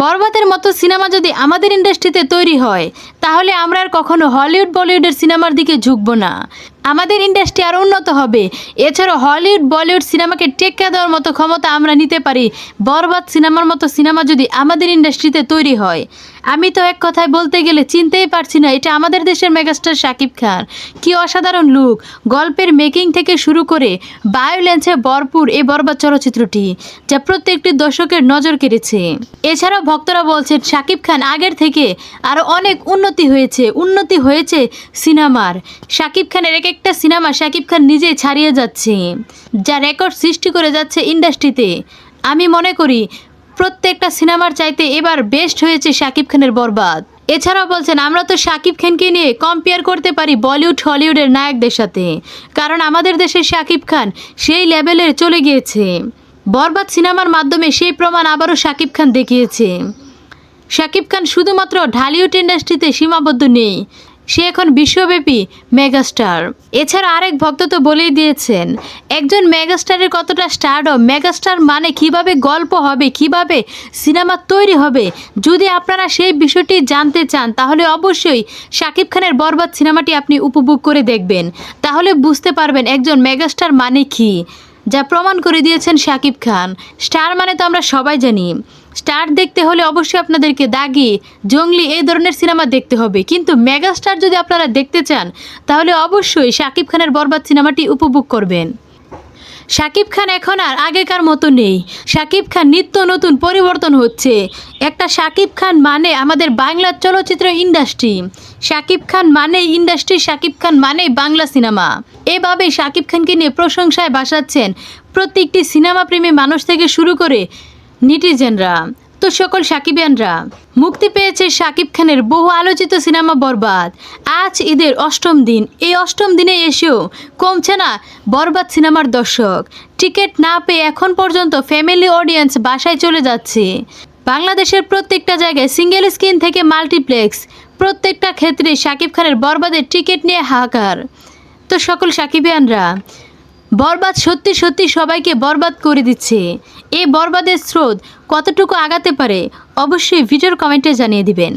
বরবাদের মতো সিনেমা যদি আমাদের ইন্ডাস্ট্রিতে তৈরি হয়, তাহলে আমরা আর কখনো হলিউড, বলিউডের সিনেমার দিকে ঝুঁকবো না। আমাদের ইন্ডাস্ট্রি আরও উন্নত হবে। এছাড়াও হলিউড, বলিউড সিনেমাকে টেক্কা দেওয়ার মতো ক্ষমতা আমরা নিতে পারি। বরবাদ সিনেমার মতো সিনেমা যদি আমাদের ইন্ডাস্ট্রিতে তৈরি হয়। আমি তো এক কথায় বলতে গেলে চিনতেই পারছি না, এটা আমাদের দেশের মেগাস্টার শাকিব খান। কি অসাধারণ লুক গল্পের মেকিং থেকে শুরু করে বায়োলেন্সে ভরপুর এই বরবাদ চলচ্চিত্রটি, যা প্রত্যেকটি দর্শকের নজর কেড়েছে। এছাড়াও ভক্তরা বলছেন, শাকিব খান আগের থেকে আরও অনেক উন্নতি হয়েছে উন্নতি হয়েছে সিনেমার। শাকিব খানের এক একটা সিনেমা শাকিব খান নিজেই ছাড়িয়ে যাচ্ছে, যা রেকর্ড সৃষ্টি করে যাচ্ছে ইন্ডাস্ট্রিতে। আমি মনে করি, প্রত্যেকটা সিনেমার চাইতে এবার বেস্ট হয়েছে শাকিব খানের বরবাদ। এছাড়াও বলছেন, আমরা তো শাকিব খানকে নিয়ে কম্পেয়ার করতে পারি বলিউড, হলিউডের নায়কদের সাথে, কারণ আমাদের দেশের শাকিব খান সেই লেভেলের চলে গিয়েছে। বরবাদ সিনেমার মাধ্যমে সেই প্রমাণ আবারও শাকিব খান দেখিয়েছে। শাকিব খান শুধুমাত্র ঢালিউড ইন্ডাস্ট্রিতে সীমাবদ্ধ নেই সে এখন বিশ্বব্যাপী মেগাস্টার। এছাড়া আরেক ভক্ত তো বলেই দিয়েছেন, একজন মেগাস্টারের কতটা স্টারডম মেগাস্টার মানে কীভাবে গল্প হবে, কীভাবে সিনেমা তৈরি হবে, যদি আপনারা সেই বিষয়টি জানতে চান, তাহলে অবশ্যই শাকিব খানের বরবাদ সিনেমাটি আপনি উপভোগ করে দেখবেন। তাহলে বুঝতে পারবেন একজন মেগাস্টার মানে কি, যা প্রমাণ করে দিয়েছেন শাকিব খান। স্টার মানে তো আমরা সবাই জানি। স্টার দেখতে হলে অবশ্যই আপনাদেরকে দাগি, জঙ্গলি এই ধরনের সিনেমা দেখতে হবে। কিন্তু মেগাস্টার যদি আপনারা দেখতে চান, তাহলে অবশ্যই শাকিব খানের বরবাদ সিনেমাটি উপভোগ করবেন। শাকিব খান এখন আর আগেকার মতো নেই। শাকিব খান নিত্য নতুন পরিবর্তন হচ্ছে। একটা শাকিব খান মানে আমাদের বাংলা চলচ্চিত্র ইন্ডাস্ট্রি। শাকিব খান মানে ইন্ডাস্ট্রি, শাকিব খান মানে বাংলা সিনেমা। এভাবে শাকিব খানকে নিয়ে প্রশংসায় বাসাচ্ছেন প্রত্যেকটি সিনেমা প্রেমী মানুষ থেকে শুরু করে নিটিজেনরা। তো সকল সাকিবিয়ানরা, মুক্তি পেয়েছে শাকিব খানের বহু আলোচিত সিনেমা বরবাদ। আজ ঈদের অষ্টম দিন। এই অষ্টম দিনে এসেও কমছে না বরবাদ সিনেমার দর্শক। টিকিট না পেয়ে এখন পর্যন্ত ফ্যামিলি অডিয়েন্স বাসায় চলে যাচ্ছে। বাংলাদেশের প্রত্যেকটা জায়গায় সিঙ্গেল স্ক্রিন থেকে মাল্টিপ্লেক্স। প্রত্যেকটা ক্ষেত্রে শাকিব খানের বরবাদের টিকিট নিয়ে হাহাকার। তো সকল সাকিবিয়ানরা বরবাদ সত্যি সত্যি সবাইকে বরবাদ করে দিচ্ছে। এই বরবাদের স্রোত কতটুকু আগাতে পারে, অবশ্যই ভিডিওর কমেন্টে জানিয়ে দিবেন।